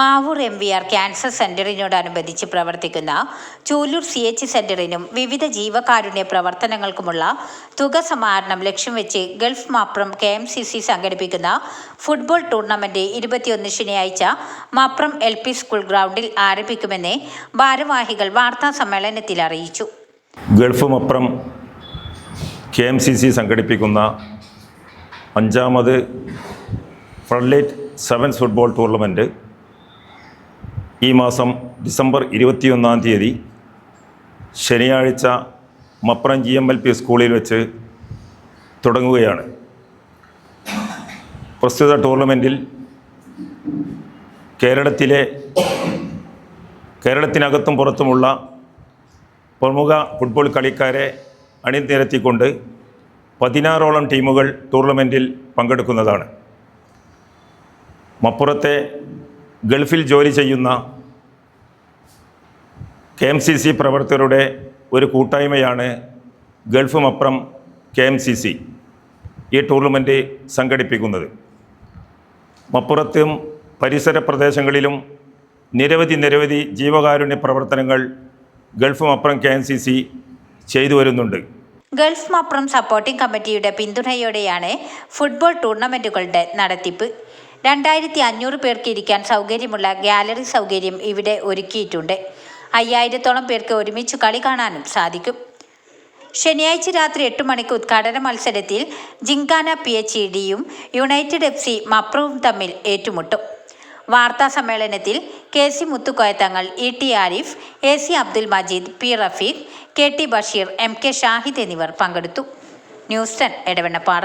Mavoor M V R cancer സെന്ററിനോടനുബന്ധിച്ച് പ്രവർത്തിക്കുന്ന Chooloor C H സെന്ററിനും വിവിധ ജീവകാരുണ്യ പ്രവർത്തനങ്ങൾക്കുമുള്ള തുക സമാഹരണം ലക്ഷ്യം വെച്ച് Gulf Mapram K M C C സംഘടിപ്പിക്കുന്ന ഫുട്ബോൾ ടൂർണമെന്റ് ഇരുപത്തിയൊന്ന് ശനിയാഴ്ച മാപ്രം എൽ പി സ്കൂൾ ഗ്രൗണ്ടിൽ ആരംഭിക്കുമെന്ന് ഭാരവാഹികൾ വാർത്താ സമ്മേളനത്തിൽ അറിയിച്ചു. Gulf Mapram K M C C സംഘടിപ്പിക്കുന്ന അഞ്ചാമത് ഫ്രണ്ട്ലേറ്റ് സെവൻസ് ഫുട്ബോൾ ടൂർണമെന്റ് ഈ മാസം ഡിസംബർ ഇരുപത്തിയൊന്നാം തീയതി ശനിയാഴ്ച Mapram G M L P സ്കൂളിൽ വെച്ച് തുടങ്ങുകയാണ്. പ്രസ്തുത ടൂർണമെന്റിൽ കേരളത്തിലെ കേരളത്തിനകത്തും പുറത്തുമുള്ള പ്രമുഖ ഫുട്ബോൾ കളിക്കാരെ അണിനിരത്തിക്കൊണ്ട് പതിനാറോളം ടീമുകൾ ടൂർണമെന്റിൽ പങ്കെടുക്കുന്നതാണ്. മപ്പുറത്തെ ഗൾഫിൽ ജോലി ചെയ്യുന്ന കെ എം സി സി പ്രവർത്തകരുടെ ഒരു കൂട്ടായ്മയാണ് Gulf Mapram K M C C ഈ ടൂർണമെന്റ് സംഘടിപ്പിക്കുന്നത്. മപ്പുറത്തും പരിസര പ്രദേശങ്ങളിലും നിരവധി നിരവധി ജീവകാരുണ്യ പ്രവർത്തനങ്ങൾ Gulf Mapram K M C C ചെയ്തു വരുന്നുണ്ട്. ഗൾഫ് മപ്രം സപ്പോർട്ടിംഗ് കമ്മിറ്റിയുടെ പിന്തുണയോടെയാണ് ഫുട്ബോൾ ടൂർണമെന്റുകളുടെ നടത്തിപ്പ്. രണ്ടായിരത്തി അഞ്ഞൂറ് പേർക്ക് ഇരിക്കാൻ സൗകര്യമുള്ള ഗാലറി സൗകര്യം ഇവിടെ ഒരുക്കിയിട്ടുണ്ട്. അയ്യായിരത്തോളം പേർക്ക് ഒരുമിച്ച് കളി കാണാനും സാധിക്കും. ശനിയാഴ്ച രാത്രി എട്ട് മണിക്ക് ഉദ്ഘാടന മത്സരത്തിൽ ജിങ്കാന പി എച്ച് ഡിയും യുണൈറ്റഡ് എഫ് സി മപ്രവും തമ്മിൽ ഏറ്റുമുട്ടും. വാർത്താ സമ്മേളനത്തിൽ K C മുത്തുക്കോയത്തങ്ങൾ E T Arif A C Abdul Majeed P Rafeeq K T Basheer M K Shahid എന്നിവർ പങ്കെടുത്തു. News ten Edavannappara.